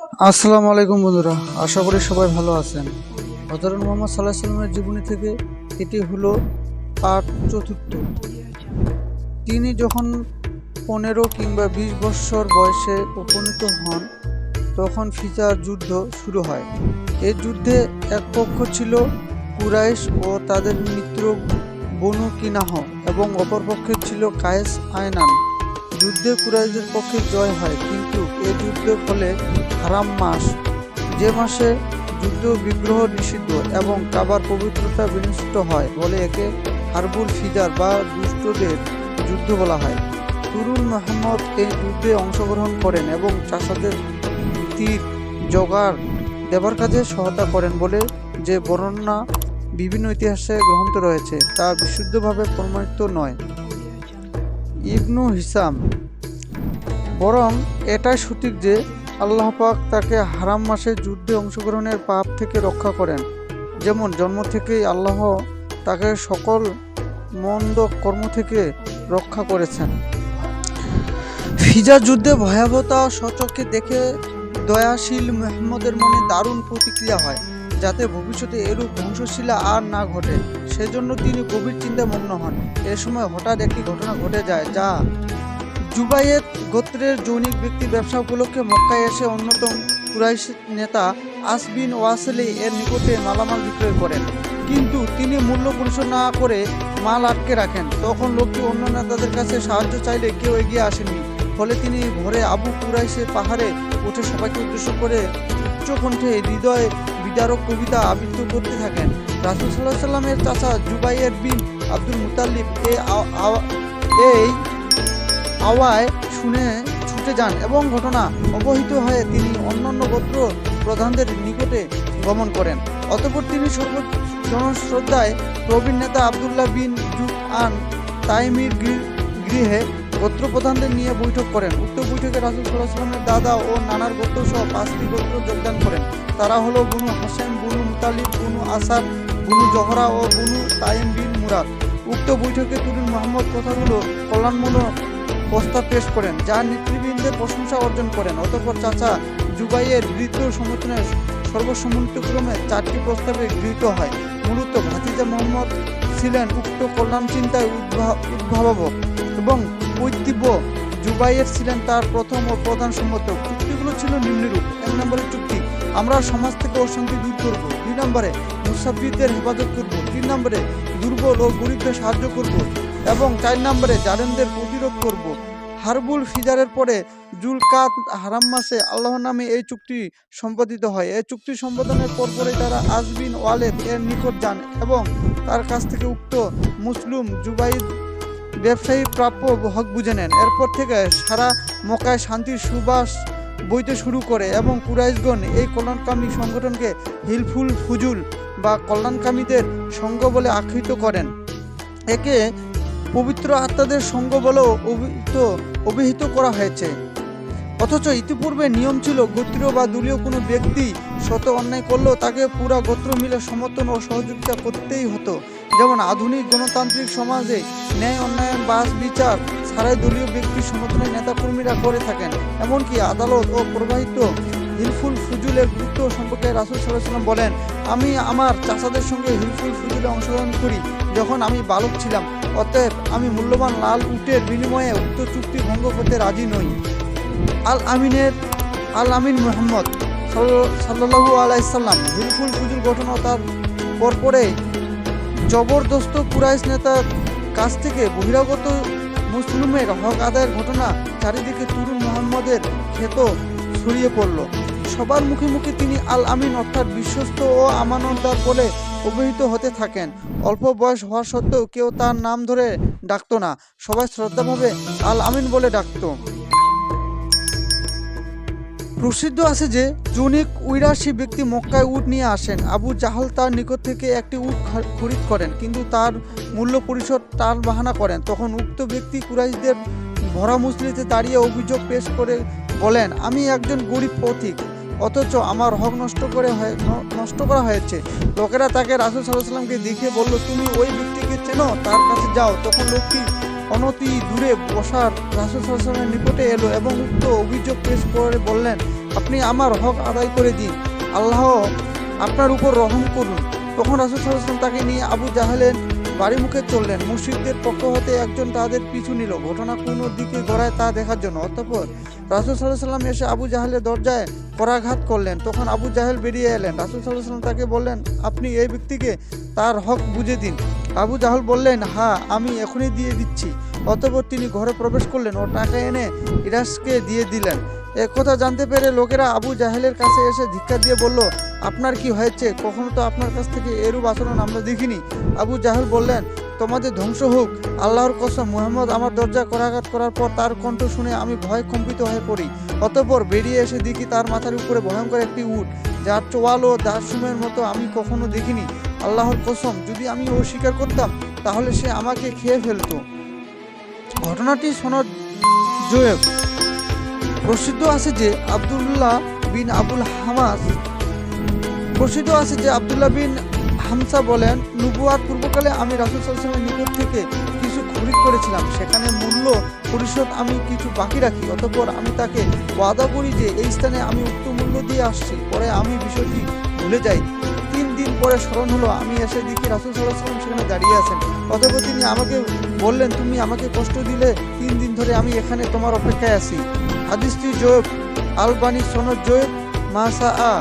আসসালামু আলাইকুম বন্ধুরা, আশা করি সবাই ভালো আছেন। হজরত মোহাম্মদ সাল্লাহ সাল্লামের জীবনী থেকে এটি হলো পাঠ চতুর্থ। তিনি যখন পনেরো কিংবা বিশ বৎসর বয়সে উপনীত হন, তখন ফিজার যুদ্ধ শুরু হয়। এই যুদ্ধে এক পক্ষ ছিল কুরাইশ ও তাদের মিত্র বনু কিনাহ এবং অপর পক্ষে ছিল কায়েস আয়নান। যুদ্ধে কুরাইশদের পক্ষে জয় হয়, কিন্তু এই যুদ্ধের ফলে হারাম মাস। যে মাসে যুদ্ধ বিগ্রহ নিষিদ্ধ এবং কাবার পবিত্রতা বিনষ্ট হয় বলে একে হারবুল ফিজার বা দুষ্টদের যুদ্ধ বলা হয়। তুরুন মোহাম্মদ এই যুদ্ধে অংশগ্রহণ করেন এবং চাষাদের তীর, জোগাড়, দেবার কাজে সহায়তা করেন বলে যে বর্ণনা বিভিন্ন ইতিহাসে গ্রন্থ রয়েছে, তা বিশুদ্ধভাবে প্রমাণিত নয়। ইবনু হিসাম বরং এটাই সঠিক যে আল্লাহ পাক তাকে হারাম মাসে যুদ্ধে অংশগ্রহণের পাপ থেকে রক্ষা করেন। যেমন জন্ম থেকেই আল্লাহ তাকে সকল মন্দ কর্ম থেকে রক্ষা করেছেন। ফিজা যুদ্ধে ভয়াবহতা সচক্ষে দেখে দয়াশীল মেহম্মদের মনে দারুণ প্রতিক্রিয়া হয়, যাতে ভবিষ্যতে এরূপ ধ্বংসশীলা আর না ঘটে। সেজন্য তিনি গভীর চিন্তায় মগ্ন হন। এ সময় হঠাৎ একটি ঘটনা ঘটে যায় যা জুবাইয়েত গোত্রের জৈনিক ব্যক্তি ব্যবসা উপলক্ষে মক্কায় এসে অন্যতম কুরাইশ নেতা আসবিন ওয়াসলি এর নিকটে মালামাল বিক্রয় করেন। কিন্তু তিনি মূল্য পরিশোধ না করে মাল আটকে রাখেন। তখন লোকটি অন্য নেতাদের কাছে সাহায্য চাইলে কেউ এগিয়ে আসেননি। ফলে তিনি ভোরে আবু কুরাইশের পাহাড়ে উঠে সবাইকে উদ্দেশ্য করে উচ্চকণ্ঠে হৃদয় বিদারক কবিতা আবৃত্তি করতে থাকেন। রাসুল সাল্লাহ সাল্লামের চাচা জুবাইয়ের বিন আব্দুল মুতাল্লিব এই আওয়ায় শুনে ছুটে যান এবং ঘটনা অবহিত হয়ে তিনি অন্যান্য গোত্র প্রধানদের নিকটে গমন করেন। অতঃপর তিনি সর্ব জনশ্রদ্ধায় প্রবীণ নেতা আবদুল্লাহ বিন জুআন তাইমির গৃ- গৃহে গোত্র প্রধানদের নিয়ে বৈঠক করেন। উক্ত বৈঠকে রাসুল সাল্লাহ সাল্লামের দাদা ও নানার গোত্র সহ পাঁচটি গোত্র যোগদান করেন। তারা হলো বুনু হোসেন, বুনু মুতালিব, বুনু আসাদ, বুনু জহরা ও বুনু তাইম বিন মুরাদ। উক্ত বৈঠকে তুরুন মোহাম্মদ কথাগুলো কল্যাণমূলক প্রস্তাব পেশ করেন, যা নেতৃবৃন্দের প্রশংসা অর্জন করেন। অতঃপর চাচা জুবাইয়ের বৃদ্ধ সমর্থনে সর্বসম্মতিক্রমে চারটি প্রস্তাবে গৃহীত হয়। মূলত ভাতিজা মোহাম্মদ ছিলেন উক্ত কল্যাণ চিন্তায় উদ্ভা- উদ্ভাবক এবং কৈতিব্য জুবাইয়ের ছিলেন তার প্রথম ও প্রধান সমর্থক। চুক্তিগুলো ছিল নিম্নরূপ। এক নম্বরের চুক্তি, আমরা সমাজ থেকে অশান্তি দূর করব। দুই নম্বরে, মুসাফিরদের হেফাজত করব। তিন নম্বরে, দুর্বল ও গরিবদের সাহায্য করব। এবং চার নম্বরে, জালেমদের প্রতিরোধ করব। হারবুল ফিজারের পরে জুলকাত হারাম মাসে আল্লাহ নামে এই চুক্তি সম্পাদিত হয়। এই চুক্তি সম্পাদনের পরপরই তারা আজবিন ওয়ালেদ এর নিকট যান এবং তার কাছ থেকে উক্ত মুসলুম জুবাইদ ব্যবসায়ী প্রাপ্য হক বুঝে নেন। এরপর থেকে সারা মকায় শান্তির সুবাস বইতে শুরু করে এবং কুরাইশগণ এই কল্যাণকামী সংগঠনকে হিলফুল ফুজুল বা কল্যাণকামীদের সঙ্গ বলে আখ্যায়িত করেন। একে পবিত্র আত্মাদের সঙ্গ বলেও অভিহিত অভিহিত করা হয়েছে। অথচ ইতিপূর্বে নিয়ম ছিল, গোত্রীয় বা দলীয় কোনো ব্যক্তি শত অন্যায় করলেও তাকে পুরা গোত্র মিলে সমর্থন ও সহযোগিতা করতেই হতো। যেমন আধুনিক গণতান্ত্রিক সমাজে ন্যায় অন্যায়ন বাস বিচার ছাড়াই দলীয় ব্যক্তির সমর্থনে নেতাকর্মীরা করে থাকেন। এমনকি আদালত ও প্রবাহিত হিলফুল ফুজুলের গুরুত্ব সম্পর্কে রাসুল সাল্লাম বলেন, আমি আমার চাচাদের সঙ্গে হিলফুল ফুজুলে অংশগ্রহণ করি। যখন আমি বালক ছিলাম, অতএব আমি মূল্যবান লাল উটের বিনিময়ে উক্ত চুক্তি ভঙ্গ করতে রাজি নই। আল আমিনের আল আমিন মোহাম্মদ সাল্লাহু আলাইসাল্লাম হিলফুল ফুজুল ঘটনা তার পরপরে জবরদস্ত কুরাইশ নেতার কাছ থেকে বহিরাগত মুসলিমের হক আদায়ের ঘটনা চারিদিকে তুরুন মোহাম্মদের ক্ষেত ছড়িয়ে পড়ল। সবার মুখে মুখে তিনি আল আমিন অর্থাৎ বিশ্বস্ত ও আমানতদার বলে অভিহিত হতে থাকেন। অল্প বয়স হওয়া সত্ত্বেও কেউ তার নাম ধরে ডাকতো না। সবাই শ্রদ্ধাভাবে আল আমিন বলে ডাকতো। প্রসিদ্ধ আছে যে, জনিক উইরাসী ব্যক্তি মক্কায় উট নিয়ে আসেন। আবু জাহাল তার নিকট থেকে একটি উট খরিদ করেন, কিন্তু তার মূল্য পরিশোধ টাল বাহানা করেন। তখন উক্ত ব্যক্তি কুরাইশদের ভরা মুসলিতে দাঁড়িয়ে অভিযোগ পেশ করে বলেন, আমি একজন গরিব পথিক। অথচ আমার হক নষ্ট করে নষ্ট করা হয়েছে। লোকেরা তাকে রাসুল সাল্লাহ দেখে বলল, তুমি ওই ব্যক্তিকে চেনো? তার কাছে যাও। তখন লোকটি অনতি দূরে বসার রাসুল সাল্লামের নিকটে এলো এবং উক্ত অভিযোগ পেশ করে বললেন, আপনি আমার হক আদায় করে দিন। আল্লাহ আপনার উপর রহম করুন। তখন রাসুল সাল্লাম তাকে নিয়ে আবু জাহেলের বাড়ি মুখে চললেন। মুর্শিদদের পক্ষ হতে একজন তাদের পিছু নিল। ঘটনা কোন দিকে গড়ায় তা দেখার জন্য। অতঃপর রাসুল সাল্লাহ সাল্লাম এসে আবু জাহেলের দরজায় করাঘাত করলেন। তখন আবু জাহেল বেরিয়ে এলেন। রাসুল সাল্লাহ সাল্লাম তাকে বললেন, আপনি এই ব্যক্তিকে তার হক বুঝে দিন। আবু জাহল বললেন হ্যাঁ আমি এখনই দিয়ে দিচ্ছি। অতঃপর তিনি ঘরে প্রবেশ করলেন ও টাকা এনে ইরাসকে দিয়ে দিলেন। এ কথা জানতে পেরে লোকেরা আবু জাহেলের কাছে এসে ধিক্কার দিয়ে বলল, আপনার কি হয়েছে? কখনো তো আপনার কাছ থেকে এরূপ আচরণ আমরা দেখিনি। আবু জাহেল বললেন, তোমাদের ধ্বংস হোক। আল্লাহর কসম, মুহাম্মদ আমার দরজা করাঘাত করার পর তার কণ্ঠ শুনে আমি ভয় কম্পিত হয়ে পড়ি। অতঃপর বেরিয়ে এসে দেখি তার মাথার উপরে ভয়ঙ্কর একটি উট, যার চোয়াল ও দাসুমের মতো আমি কখনো দেখিনি। আল্লাহর কসম, যদি আমি অস্বীকার করতাম, তাহলে সে আমাকে খেয়ে ফেলতো। ঘটনাটি সনদ জোয়েব। প্রসিদ্ধ আছে যে আব্দুল্লাহ বিন আবুল হামাস। প্রসিদ্ধ আছে যে আব্দুল্লাহ বিন হামসা বলেন নুবুয়ার পূর্বকালে আমি রাসুল সাল্লামের নিকট থেকে কিছু খরিদ করেছিলাম। সেখানে মূল্য, পরিশোধ আমি কিছু বাকি রাখি। অতঃপর আমি তাকে ওয়াদা করি যে, এই স্থানে আমি উক্ত মূল্য দিয়ে আসছি। পরে আমি বিষয়টি ভুলে যাই। তিন দিন পরে স্মরণ হলো, আমি এসে দেখি রাসুল সাল্লাহ সাল্লাম সেখানে দাঁড়িয়ে আছেন। অথবা তিনি আমাকে বললেন, তুমি আমাকে কষ্ট দিলে তিন দিন ধরে আমি এখানে তোমার অপেক্ষায় আছি। হাদিসটি জোয়েব, আলবানি সনদ জোয়েব মাসা আ